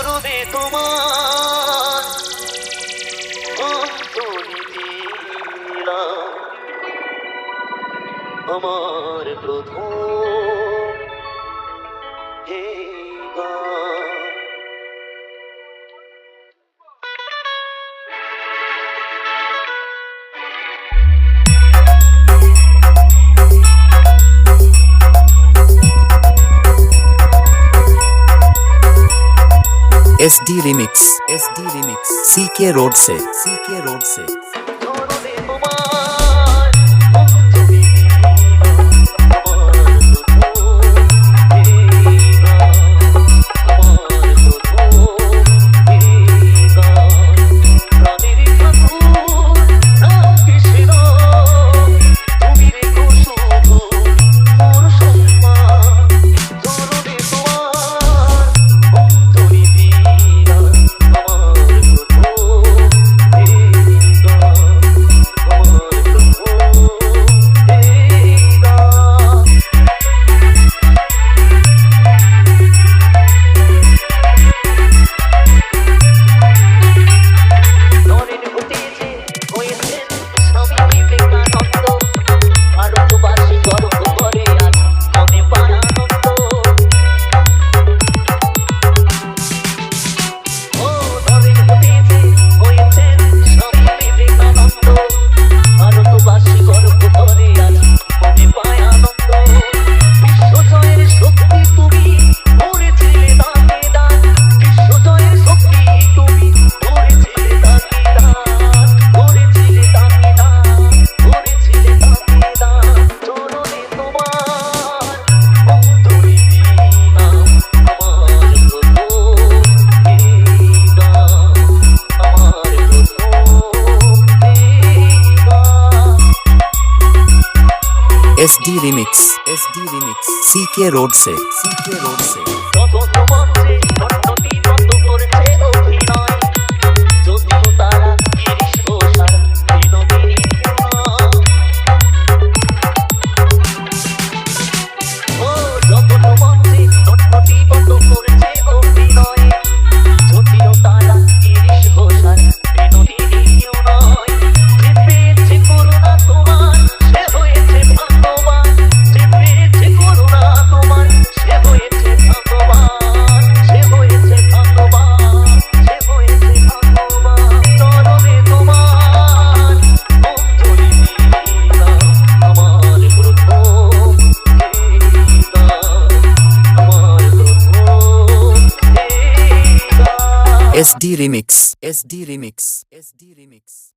করবে তোমার। আমার প্রথম S D remix S D remix C K road से सी के रोड से। S D remix S D remix C K road से. सी के रोड से. SD Remix. SD Remix. SD Remix.